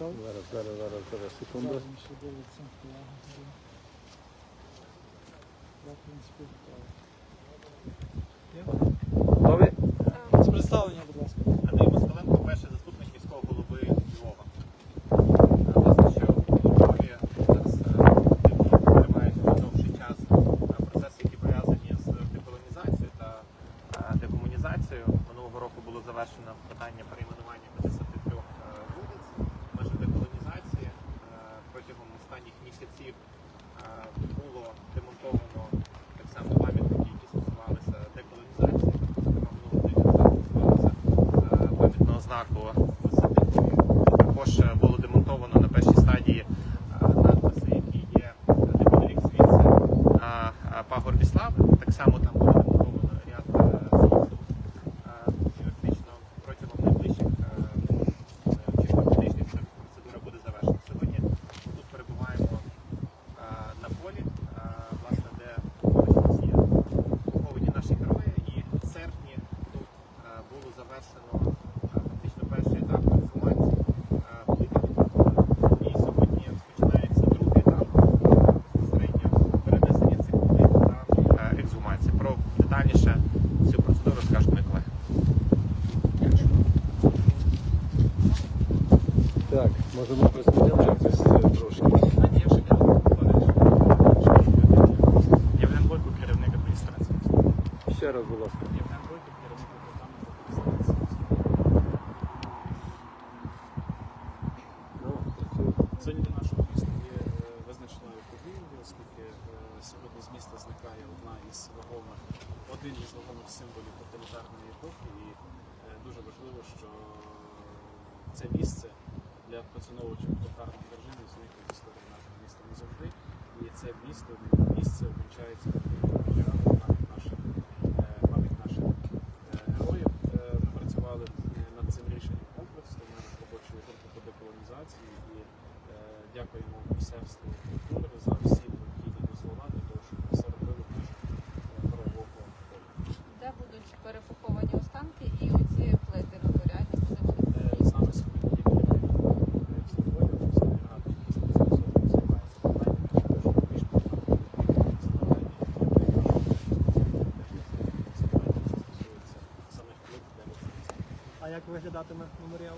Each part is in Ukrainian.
Зараз, зараз, зараз, зараз, секунду. Зараз він ще дивиться. Я, принципі, готовий. Готові? З представлення, будь ласка. Андрій Москаленко, перший заступник міського голови Львова. Е, Власне, що у Львові зараз е, активно тривають вже довший час е, процеси, які пов'язані з деколонізацією та е, декомунізацією. Минулого року було завершено питання перейменування місяців е, було демонтовано так само пам'ятники, які стосувалися деколонізації. Зокрема, минулого тижня стосувалося е, пам'ятного знаку Висадинки. Також е, було демонтовано на першій стадії е, надписи, які є е, неподалік звідси на е, пагорбі слави. Так само там було демонтовано ряд е, фільтрів. Е, Фактично протягом найближчих е, е, кількох тижнів ця процедура буде завершена. Сьогодні ми тут перебуваємо е, на полі, е, власне, де ось є поховані наші герої. І в серпні тут е, було завершено е, фактично перший етап ексгумації е, великих відбудов. І сьогодні починається другий етап е, безпосередньо перенесення цих будинків та е, ексгумації. Про детальніше цю процедуру розкажуть мої колеги. Так, можемо призначати якось е, трошки. Євген Бойко, керівник адміністрації. Ще раз, будь ласка. Євген Бойко, керівник департаменту. Сьогодні для нашого міста є визначною подією, оскільки е, сьогодні з міста зникає одна із вагомих, один із вагомих символів тоталітарної епохи. І е, дуже важливо, що це місце для поціновувачів тоталітарних режимів зникне з історії нашого міста назавжди. І це місто місце обвінчається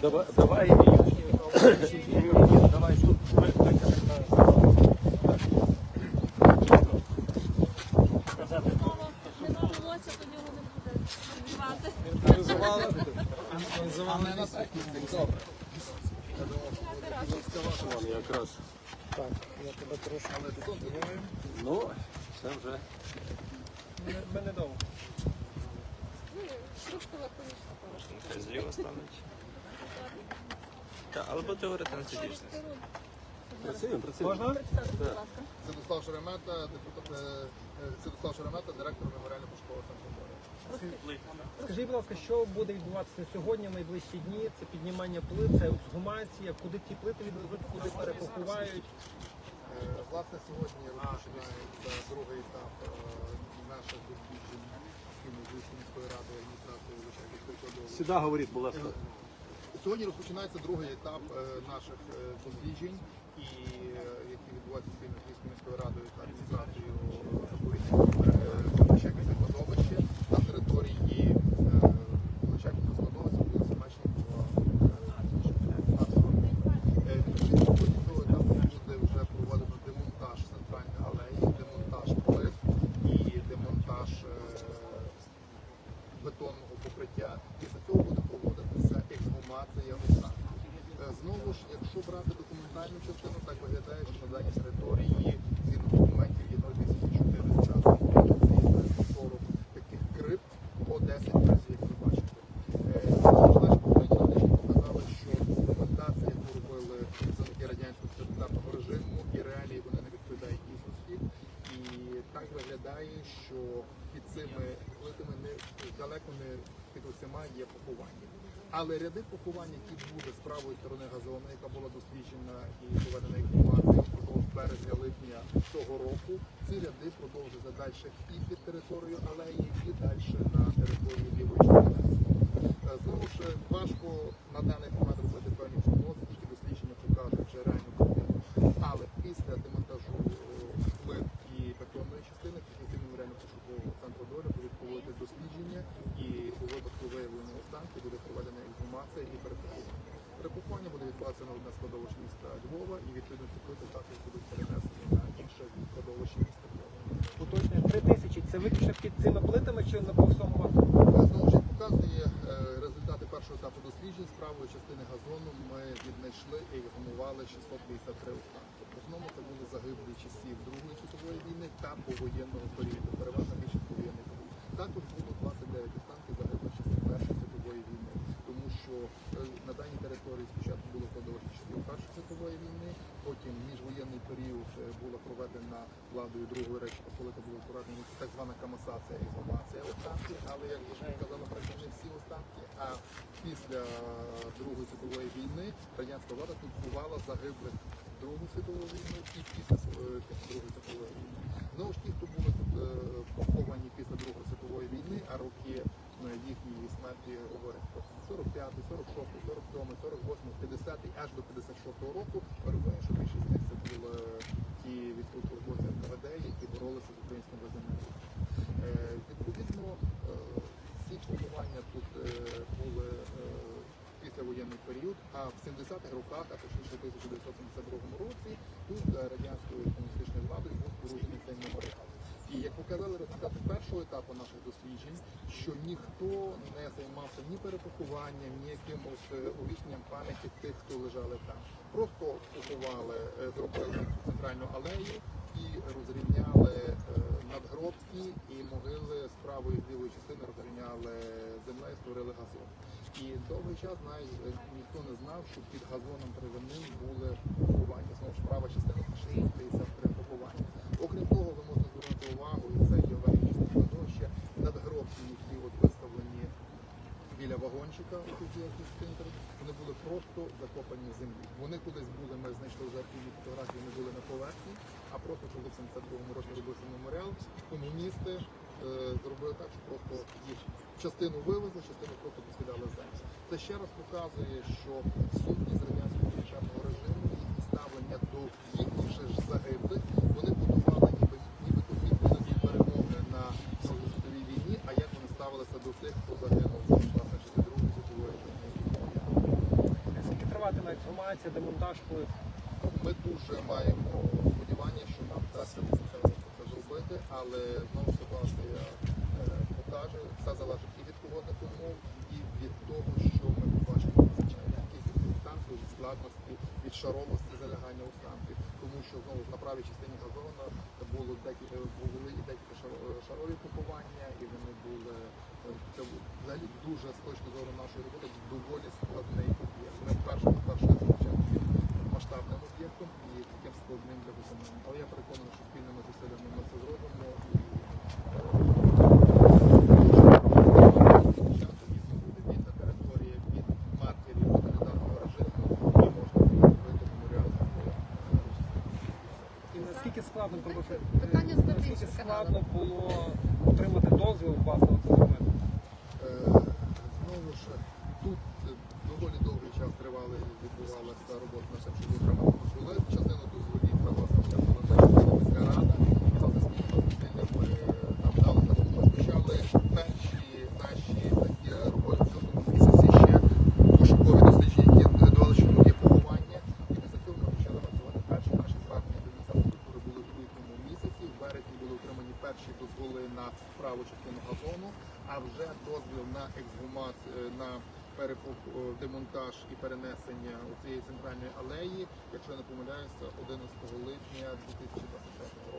давай, давай, давай. Давай, тут. не волосся до нього буде співати. Якраз. Так, я тебе трошки підтримую. Ну, це вже. Ми не довго. Трошки лаконічно. Зліва стануть. Так, але буде говорити на це дійсно. Працюємо, працюємо. Можна? Представте, будь ласка. Святослав Шеремета, депутат е, е, Святослав Шеремета, директор меморіально-пошукового центру. Скажіть, будь ласка, що буде відбуватися сьогодні, в найближчі дні? Це піднімання плит, це ексгумація, куди ті плити відвезуть, куди перепоховають. Е, Власне, сьогодні розпочинається другий етап е, наших досліджень спільно з міською радою адміністрацією Личаківської. Сюди говоріть, будь ласка. Сьогодні розпочинається другий етап е, наших е, досліджень, і е, які відбуваються спільно з міською радою та адміністрацією кладовища на території Личаківського складовища буде зазначені по Е, Відповідно до цього етапу буде вже проводено демонтаж центральної алеї, демонтаж плит і демонтаж е, бетонного покриття. Після цього буде проводитися ексгумація останків. Е, Знову ж, якщо брати документальну частину, так виглядає, що на даній території згідно документів є 3440 таких крипт по 10 разів, як ви бачите. як вони під усіма є поховані. Але ряди поховань, які були з правої сторони газону, яка була досліджена і проведена інформація впродовж березня-липня цього року, ці ряди продовжуються далі і під територією алеї, і далі на території лівої. Е, Знову ж важко на даний момент робити певні прогнози, дослідження покажуть вже реальну картину. Але після демонтажу е, плит і бетонної частини професійного меморіально-пошукового центру долі будуть проводити дослідження і у випадку виявлення останки буде проведена екзумація і перепоховання. На одне складовище міста Львова і відповідно ці плити також будуть перенесені на інше складовище міста Львова. Уточнюю, три тисячі це виключно під цими плитами чи на по всьому? Знову ж показує е, результати першого етапу досліджень з правої частини газону. Ми віднайшли і ексгумували 653 останки. В основному це були загиблі часів Другої світової війни та повоєнного періоду, переважно більшість повоєнний період. Також було 29 останків загиблих часів Першої світової війни, тому що е, на даній території спочатку було кладовище часів Першої світової війни, потім міжвоєнний період е, була проведена владою Другої Речі Посполити була проведена так звана камасація і ізгумація останків, але як вже казала практично не всі останки. А після Другої світової війни радянська влада купувала загиблих Другу світову війну і після, е, Другої світової війни. Знову ж ті, хто були тут е, поховані після Другої світової війни, а роки е, їхньої смерті говорять про 45, 46, 47, 48, 50 аж до 56 року. Перебуває, що більшість ті військовослужбовці НКВД, які боролися з українським визнанням. Е, Відповідно, всі ці поховання тут е, були е, післявоєнний період, а в 70-х роках, а точніше в 1972 році, тут е, радянською комуністичною владою був порушений цей меморіал. І як показали результати першого етапу наших досліджень, що ніхто не займався ні перепакуванням, ні якимось е, увічненням пам'яті тих, хто лежали там. Просто поховали, е, зробили центральну алею і розрівняли е, надгробки і могили з правої з лівої частини розрівняли землею, створили газон. І довгий час навіть ніхто не знав, що під газоном привинним були поховання. Знову ж права частина 60 вагончика, центр, вони були просто закопані в землі. Вони колись були, ми знайшли вже активні фотографії, вони були на поверхні, а просто коли в 72-му році робився меморіал, комуністи е, зробили так, що просто їх частину вивезли, частину просто поскидали землю. Це ще раз показує, що сутність радянського тоталітарного режиму і ставлення до їхніх же ж загиблих, вони будували ніби нібито відповіді перемоги на світовій війні, а як вони ставилися до тих, хто загинув власне чи Другої світової війни. Скільки ексгумація, демонтаж плит? Ми дуже маємо сподівання, що нам вдасться це зробити, але знову ж ситуація е, покажу, все залежить і від погодних умов, і від того, що ми побачимо звичайно, від складності, від шаровості залягання останків. Тому що знову ж на правій частині газону було декілька були і декілька шарові купування, і вони були е, це взагалі дуже з точки зору нашої роботи доволі складний об'єкт. Ми вперше вперше спочатку масштабним об'єктом і таким складним для виконання. Але я переконаний, що спільними зусиллями ми це зробимо і часто дійсно буде вільна територія від маркерів тоталітарного режиму і можна буде робити меморіал. І наскільки складно пробачте, Питання наскільки складно було отримати дозвіл власне це зробити? Знову ж тут е, доволі довгий час тривали, відбувалася робота на отримати дозволи. Частину дозволів на власне на те, що міська рада, але спільно зусиллями е, там дали тому почали перші наші такі роботи в цьому місяці ще пошукові дослідження, які давали, що тут є поховання. І після цього ми почали працювати перші наші звернення до Міністерства культури були у квітному місяці. В березні були отримані перші дозволи на праву частину газону, а вже дозвіл на ексгумацію на перепух, е, демонтаж і перенесення цієї центральної алеї, якщо я не помиляюся, 11 липня 2023 року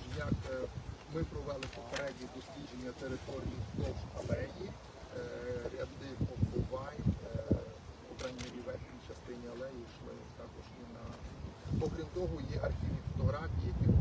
також як е, ми провели попередні дослідження території вздовж алеї, е, ряди обувай, окремі рівень частині алеї йшли також і на окрім того, є архівні фотографії, які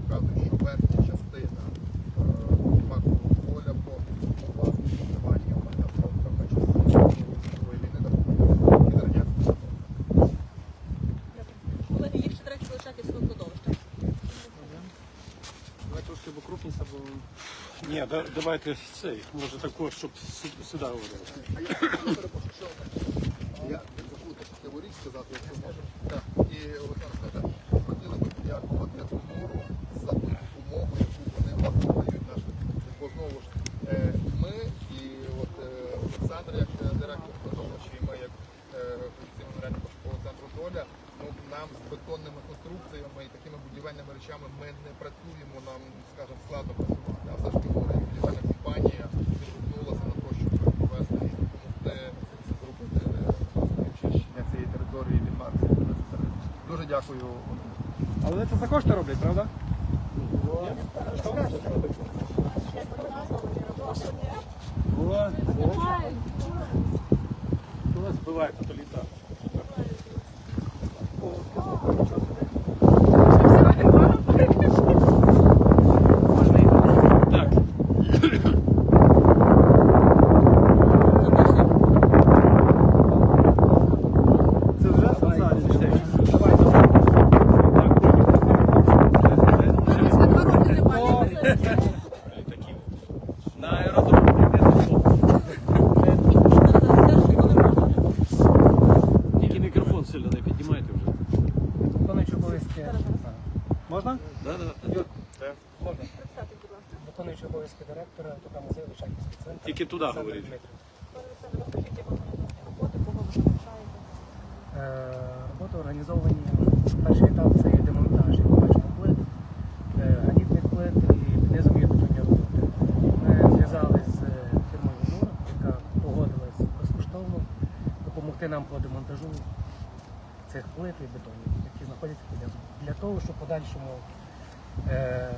да, давайте цей, може також, щоб сюди говорили. А я, я перепрошую, що я забуду цікаву річ сказати, якщо можу. І Олександр сказав, хотіли би подякувати Цукуру за ту допомогу, яку вони власне надають нашим. Бо знову ж е, ми і от е, Олександр, як е, директор продовжувачі, і ми як офіційний нарядник пошукового центру доля, ну нам з бетонними конструкціями і такими будівельними речами ми не працюємо, нам, скажімо, складно працювати. А все ж таки говорить, будівельна компанія відгукнулася на те, щоб провести і допомогти зробити е, очищення цієї території від Марсу. Дуже дякую. але це за кошти роблять, правда? Вот. У нас бывает, а то летает. Так, Це вже фасад. такі. На аеродром Тільки мікрофон сильно не піднімайте вже. Виконуючи обов'язки Можна? Да, да. можна виконуючи обов'язки директора ТК музею Личаківський центр. Тільки туди Олександр говоріть. Дмитрів. Е, Роботи організовані. Перший етап це є демонтаж і побачення плит, е, гранітних плит і під низом є бетонні роботи. Ми зв'язалися з фірмою НУР, яка погодилась безкоштовно допомогти нам по демонтажу цих плит і бетонів, знаходяться для. Для того, щоб подальшому е,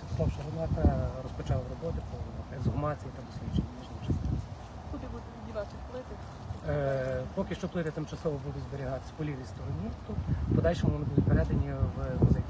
Святослав Шаронака розпочав роботи по ексгумації та дослідженню частини. Куди будуть дівати плити? Е, Поки що плити тимчасово будуть зберігатися по лівій стороні, то в подальшому вони будуть передані в музей